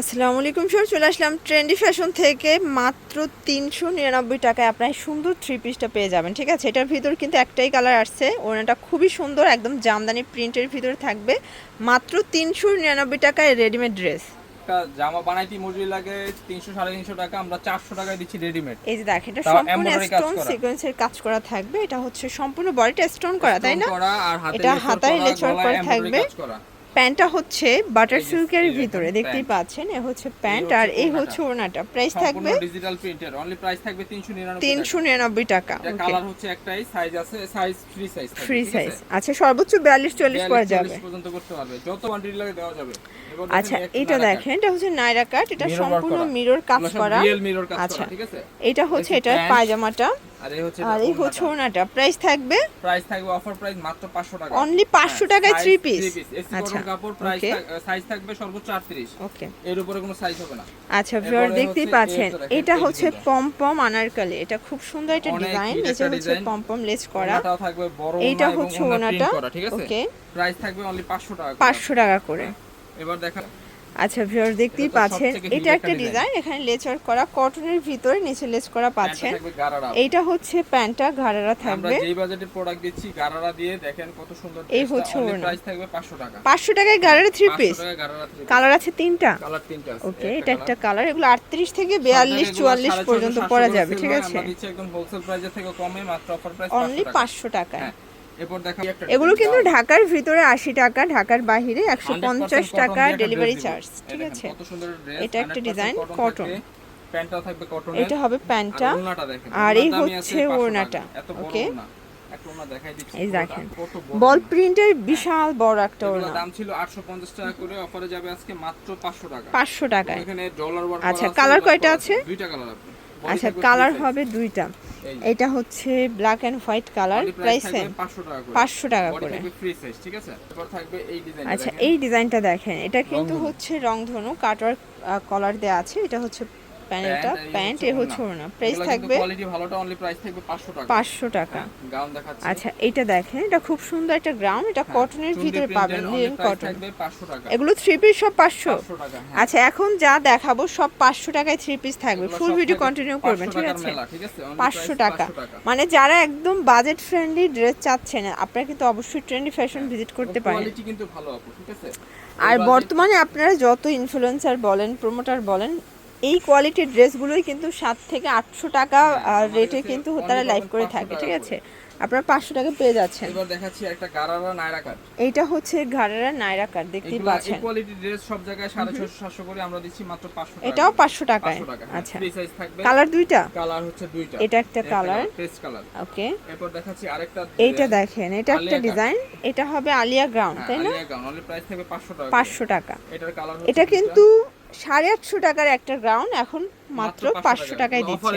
আসসালামু আলাইকুম স্যার চলে আসলাম ট্রেন্ডি ফ্যাশন থেকে মাত্র তিনশো নিরানব্বই টাকায় আপনার সুন্দর থ্রি পিসটা পেয়ে যাবেন ঠিক আছে? এটার ভিতর কিন্তু একটাই কালার আসছে ওনাটা খুবই সুন্দর একদম জামদানি প্রিন্টের ভিতরে থাকবে। মাত্র তিনশো নিরানব্বই টাকায় রেডিমেড ড্রেস একটা জামা বানাইতে মজুরি লাগে তিনশো সাড়ে তিনশো টাকা আমরা চারশো টাকায় দিচ্ছি রেডিমেড এই যে দেখেন এটা সম্পূর্ণ স্টোন। সিকোয়েন্সের কাজ করা থাকবে এটা হচ্ছে সম্পূর্ণ বডিটা স্টোন করা তাই না? এটা হাতায় লেচর করা থাকবে। প্যান্টটা হচ্ছে বাটার সিল্কের ভিতরে দেখতেই পাচ্ছেন এ হচ্ছে প্যান্ট আর এই হচ্ছে ওড়নাটা। প্রাইস থাকবে ডিজিটাল প্রিন্টের অনলি প্রাইস থাকবে তিনশো নিরানব্বই তিনশো নিরানব্বই টাকা। এটা কালার হচ্ছে একটাই সাইজ আছে size free size free size আচ্ছা সর্বোচ্চ বিয়াল্লিশ চল্লিশ করা যাবে। পর্যন্ত করতে পারবে। যত কোয়ান্টিটি লাগে দেওয়া যাবে। আচ্ছা এটা দেখেন এটা হচ্ছে নাইরা কাট এটা সম্পূর্ণ মিরর কাজ করা। আচ্ছা ঠিক আছে? এটা হচ্ছে pant, পায়জামাটা। আর এই হচ্ছে আর এই হচ্ছে ওড়নাটা। প্রাইস থাকবে? প্রাইস থাকবে অফার প্রাইস মাত্র 500 টাকা। Only 500 টাকায় three piece? আচ্ছা, কাপড় প্রাইস সাইজ থাকবে সর্বোচ্চ 38 ওকে এর উপরে কোনো সাইজ হবে না। আচ্ছা ভিউয়ার দেখতেই পাচ্ছেন এই তো দেখেন, এটা হচ্ছে ডিজাইনটা। পম পম আনারকলি। এটা খুব সুন্দর একটা ডিজাইন নিচে হচ্ছে লেস করা। থাকবে বড় এইটা হচ্ছে ওড়না ওড়নাটা ওকে প্রাইস থাকবে অনলি 500 টাকা টাকা করে। এবার দেখা আচ্ছা ভিউয়ার দেখতেই পাচ্ছেন এটা একটা ডিজাইন এখানে লেচার করা কটনের ভিতরে নিচে লেস করা পাচ্ছেন। গারারা। এইটা হচ্ছে প্যান্টটা আমরা থাকবে। যেই বাজেটে প্রোডাক্ট দিচ্ছি গারারা দিয়ে দেখেন কত সুন্দর এই হচ্ছে ওড়না। প্রাইস থাকবে 500 টাকা। পাঁচশো টাকায় gharara three piece gharara. Colour আছে তিনটা। কালার তিনটা আছে ওকে এটা একটা কালার এগুলো আটত্রিশ থেকে বিয়াল্লিশ সব জায়গায় চুয়াল্লিশ এগুলো পর্যন্ত 750, পরা যাবে ঠিক আছে? আমরা দিচ্ছি একদম হোলসেল প্রাইসের থেকে কমে মাত্র অফার প্রাইস অনলি 500 টাকা। টাকায়। এগুলো কিন্তু ঢাকার ভিতরে আশি টাকা ঢাকার বাহিরে একশো পঞ্চাশ টাকা ডেলিভারি চার্জ ঠিক আছে? এটা একটা থাকবে কটন এটা হবে প্যান্টটা আর এই হচ্ছে ওড়নাটা। দিচ্ছি এই দেখেন। বল প্রিন্টের বিশাল বড় একটা ওড়না। দাম ছিল 850 টাকা করে অফারে যাবে আজকে মাত্র 500 টাকা। পাঁচশো টাকায়। এখানে ডলার আচ্ছা, colour কয়টা আছে? দুইটা কালার আছে। আচ্ছা কালার হবে দুইটা। এটা হচ্ছে black and white colour price পাঁচশো টাকা করে। 500 টাকা Body করে। থাকবে free size, ঠিক আছে? এরপর থাকবে এই ডিজাইন আচ্ছা এই ডিজাইনটা দেখেন। এটা কিন্তু হচ্ছে রং ধনু কাটওয়ার্ক কলার দেওয়া আছে। এটা হচ্ছে প্যানেলটা প্যান্ট হচ্ছে এ হচ্ছে। ওড়না। প্রাইস থাকবে কোয়ালিটি ভালোটা অনলি প্রাইস থাকবে 500 টাকা। পাঁচশো টাকা। গাউন দেখাচ্ছি। আচ্ছা এটা দেখেন এটা খুব সুন্দর একটা গ্রাউন্ড এটা হ্যাঁ, কটনের ভিতরে পাবেন লিনেন কটন থাকবে 500 টাকা। এগুলো থ্রি পিস সব পাঁচশো। 500 টাকা হ্যাঁ। আচ্ছা এখন যা দেখাবো সব পাঁচশো টাকায় থ্রি পিস থাকবে। ফুল ভিডিও কন্টিনিউ করবেন ঠিক আছে? ঠিক আছে? পাঁচশো টাকা। 500 টাকা। মানে যারা একদম বাজেট ফ্রেন্ডলি ড্রেস চাচ্ছেন আপনারা কিন্তু অবশ্যই ট্রেন্ডি ফ্যাশন ভিজিট করতে পারেন। কোয়ালিটি কিন্তু ভালো আপু ঠিক আছে? আর বর্তমানে আপনারা যত ইনফ্লুয়েন্সার বলেন প্রমোটার বলেন এই কোয়ালিটির ড্রেসগুলোই কিন্তু সাত থেকে আটশো টাকা হ্যাঁ, রেটে কিন্তু তারা লাইভ করে থাকে ঠিক আছে? আপনারা পাঁচশো টাকা পেয়ে যাচ্ছেন। এবার দেখাচ্ছি একটা গারারা নায়রা কাট এইটা হচ্ছে ঘাড়েরা নাইরা কাট দেখতেই পাচ্ছেন। কোয়ালিটি ড্রেস সব জায়গায় 650 700 করে আমরা দিচ্ছি মাত্র 500 টাকা। এটাও পাঁচশো টাকায়। 500 টাকা আচ্ছা। কালার দুইটা? কালার হচ্ছে দুইটা। এটা একটা কালার পেস্ট কালার ওকে এরপর দেখাচ্ছি আরেকটা এইটা দেখেন এটা একটা ডিজাইন এটা হবে আলিয়া গ্রাউন্ড তাই না? গাউন অনলি প্রাইস থাকবে 500 টাকা পাঁচশো টাকা। এটার কালার এটা কিন্তু সাড়ে আটশো টাকার একটা গ্রাউন্ড এখন মাত্র পাঁচশো টাকায় দিচ্ছে।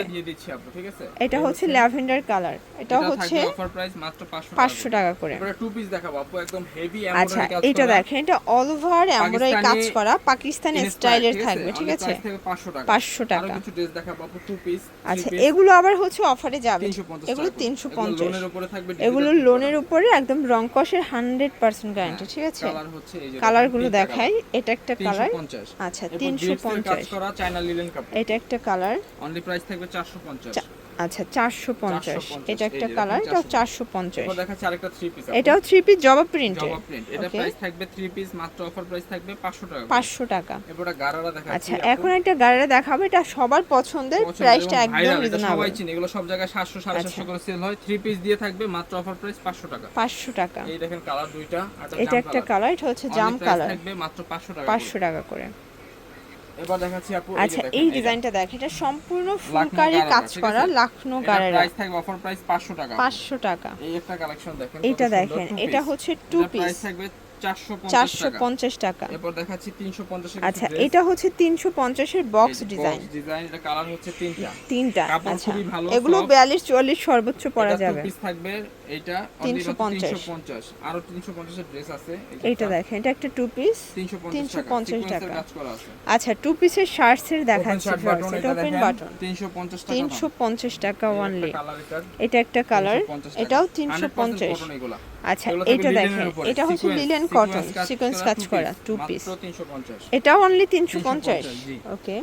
এটা হচ্ছে ল্যাভেন্ডার কালার। এটা হচ্ছে অফার প্রাইস মাত্র 500 পাঁচশো টাকা করে। এবারে টু পিস দেখাবো আপু একদম হেভি আচ্ছা এমব্রয়ডারি কাজ এটা। দেখেন এটা অল ওভার এমব্রয়ডারি কাজ করা পাকিস্তানি স্টাইলের থাকবে ঠিক আছে? 500 টাকা। 500 টাকা। আরও কিছু ড্রেস দেখাবো আপু টু পিস আচ্ছা এগুলো আবার হচ্ছে অফারে যাবে। এগুলো। তিনশো এগুলো পঞ্চাশ। লোনের উপরে থাকবে এগুলো লোনের উপরে একদম রং কষের হান্ড্রেড পার্সেন্ট গ্যারান্টি ঠিক আছে? কালার হচ্ছে এই যে কালারগুলো দেখাই এটা একটা কালার আচ্ছা তিনশো পঞ্চাশ। চায়না এটা একটা কালার। অনলি প্রাইস থাকবে 450 আচ্ছা 450, এটা একটা কালার এটাও 450 চারশো পঞ্চাশ। এরপর দেখাচ্ছি আরেকটা থ্রি পিস এটাও থ্রি পিস জবা প্রিন্টের জবা প্রিন্ট এটা প্রাইস থাকবে থ্রি পিস মাত্র অফার প্রাইস থাকবে 500 টাকা পাঁচশো টাকা। এরপর গারারা দেখাচ্ছি। আচ্ছা এখন একটা গাড়ি দেখাবো এটা সবার পছন্দের প্রাইসটা একদম এটা রিজনেবল সবাই চিনে। এগুলো সব জায়গায় 700 আচ্ছা। 750 করে সেল হয়। থ্রি পিস দিয়ে থাকবে মাত্র অফার প্রাইস 500 টাকা। পাঁচশো টাকা। এই দেখেন কালার দুইটা এটা একটা কালার এটা হচ্ছে জাম কালার থাকবে মাত্র 500 টাকা পাঁচশো টাকা করে করে। এবার দেখাচ্ছি আপু আচ্ছা এই ডিজাইনটা দেখ এটা সম্পূর্ণ ফুলকারি কাজ করা? লাখনো গাড়েরা প্রাইস থাকবে অফার প্রাইস 500 টাকা। পাঁচশো টাকা। এই একটা কালেকশন দেখেন এটা দেখেন এটা হচ্ছে টু পিস প্রাইস থাকবে 450 চারশো পঞ্চাশ টাকা। পঞ্চাশ এরপর দেখাচ্ছি 350 এর আচ্ছা এটা হচ্ছে তিনশো পঞ্চাশের বক্স ডিজাইন ডিজাইন এটা কালার হচ্ছে তিনটা। তিনটা আচ্ছা। এগুলো। বিয়াল্লিশ চুয়াল্লিশ সর্বোচ্চ পরা এটা যাবে। two থাকবে। এইটা 350 350 আরও 350 এর ড্রেস আছে। এইটা দেখেন এটা একটা টু পিস 350 টাকা। 350 সিকোয়েন্সের টাকা। আচ্ছা টু পিসের শার্টস এর দেখাচ্ছি এটা এটা ওপেন বাটন 350 টাকা তিনশো পঞ্চাশ টাকা অনলি এটা। এটা একটা কালার এটাও 100% তিনশো পঞ্চাশ। আচ্ছা এটা দেখেন এটা হচ্ছে লিলেন কটন সিকোয়েন্স কাজ করা টু পিস 350 এটাও অনলি পঞ্চাশ। 350 ওকে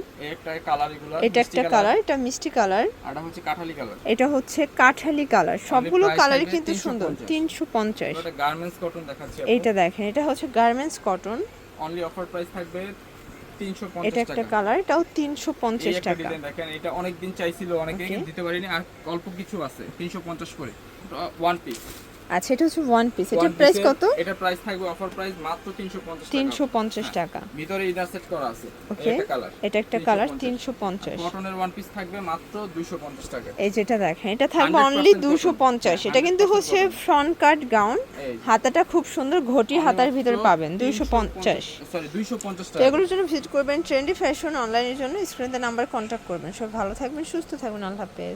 এটা একটা কালার এটা মিষ্টি কালার আরটা হচ্ছে কাঠালি কালার এটা হচ্ছে কাঠালি কালার সবগুলো কালারই কিন্তু সুন্দর। 350 তিনশো পঞ্চাশ। এটা গার্মেন্টস কটন দেখাচ্ছি এইটা দেখেন এটা হচ্ছে garments cotton only offer price থাকবে 350 এটা একটা কালার এটাও তিনশো এই পঞ্চাশ একটা টাকা। ডিজাইন দেখেন এটা অনেক দিন চাইছিল অনেকে দিতে পারিনি আর অল্প কিছু আছে 350 করে। ওয়ান পিস আচ্ছা এটা হচ্ছে ওয়ান পিস এটার প্রাইস কত? এটা প্রাইস থাকবে অফার প্রাইস মাত্র 350 টাকা। তিনশো পঞ্চাশ হ্যাঁ। টাকা। ভিতরে ইনার সেট করা আছে। ওকে এটা কালার এটা একটা কালার 350 তিনশো পঞ্চাশ। কটনের ওয়ান পিস থাকবে মাত্র 250 টাকা। এই যেটা দেখেন এটা থাকবে অনলি cotton। দুশো পঞ্চাশ। এটা কিন্তু হচ্ছে। ফ্রন্ট কাট গাউন হাতাটা খুব সুন্দর ঘটি হাতার ভিতরে পাবেন দুইশো পঞ্চাশ। সরি 250 টাকা। এগুলোর জন্য ভিজিট করবেন ট্রেন্ডি ফ্যাশন অনলাইনের জন্য। স্ক্রিনে নাম্বার কন্ট্যাক্ট করবেন। সব ভালো থাকবেন সুস্থ থাকবেন আল্লাহ হাফেজ।